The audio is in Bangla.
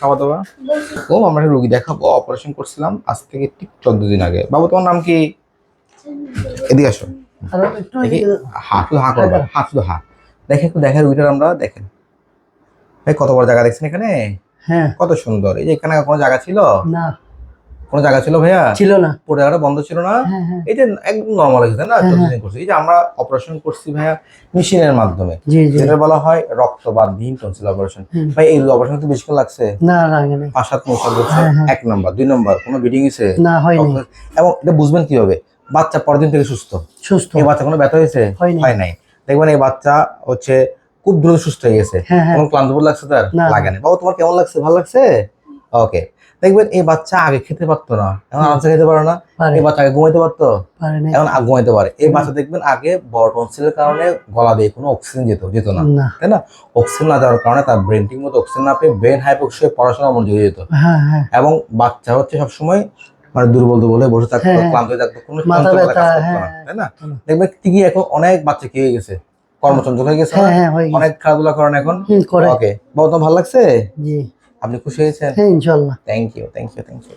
খাওয়া দাওয়া। ও আমরা একটা রুগী দেখাবো অপারেশন করছিলাম আজ থেকে ঠিক চোদ্দ দিন আগে। বাবু তোমার নাম কি? এদিকে আসো। আরও একটু দেখি হা শুধু হা করবা হা শুধু হা। দেখে একটু দেখে রুগীটার আমরা দেখেন। ভাই কত বড় জায়গা দেখছেন এখানে? হ্যাঁ। কত সুন্দর। এই যে এখানে কোনো জায়গা ছিল? না। কোনো জায়গা ছিল ভাইয়া? ছিল না। পুরো জায়গাটা বন্ধ ছিল না? হ্যাঁ হ্যাঁ। এই যে একদম নর্মাল হয়েছে না? হ্যাঁ, চোদ্দ হ্যাঁ। করছি। এই যে আমরা অপারেশন করছি ভাইয়া মেশিনের মাধ্যমে। যেটা বলা হয় রক্তবাদহীন টনসিল অপারেশন ভাই এই অপারেশন তো বেশিক্ষণ লাগছে? না নাই। পাঁচ সাত হ্যাঁ, হ্যাঁ। এক নম্বর দুই নম্বর কোনো বিডিং এসে না হয়নি। এবং এটা বুঝবেন কীভাবে? বাচ্চা পরের দিন থেকে সুস্থ। সুস্থ। এই বাচ্চা কোনো ব্যথা হয়েছে? হয় নাই। দেখবেন এই বাচ্চা হচ্ছে খুব দ্রুত সুস্থ হয়ে গেছে। হ্যাঁ হ্যাঁ। কোনো ক্লান্ত বোধ লাগছে তার? লাগে না। বাবা তোমার কেমন লাগছে? ভালো লাগছে? ওকে দেখবেন এই বাচ্চা আগে খেতে পারতো না। এখন আরামসে খেতে পারে না এই বাচ্চা আগে ঘুমাইতে পারতো? এখন আগে ঘুমাইতে পারে। এই বাচ্চা দেখবেন আগে বড় টনসিলের কারণে গলা দিয়ে কোনো অক্সিজেন যেত যেত না। তাই না? অক্সিজেন না যাওয়ার কারণে তার ব্রেন ঠিক মতো অক্সিজেন না পেয়ে ব্রেন হাইপক্স হয়ে পড়াশোনা মনোযোগ যেত। হ্যাঁ হ্যাঁ। এবং বাচ্চা হচ্ছে সবসময় মানে দুর্বল দুর্বল হয়ে বসে থাকতো হ্যাঁ। ক্লান্ত হয়ে থাকতো কোনো। তাই না? দেখবেন ঠিকই এখন অনেক বাচ্চা কি হয়ে গেছে। কর্মচঞ্চল হয়ে গেছে হয়ে অনেক। খেলাধুলা করেন এখন। ওকে বাবু তোমার ভালো লাগছে? জি। আপনি খুশি হয়েছেন? হ্যাঁ ইনশাল্লাহ thank you thank you thank you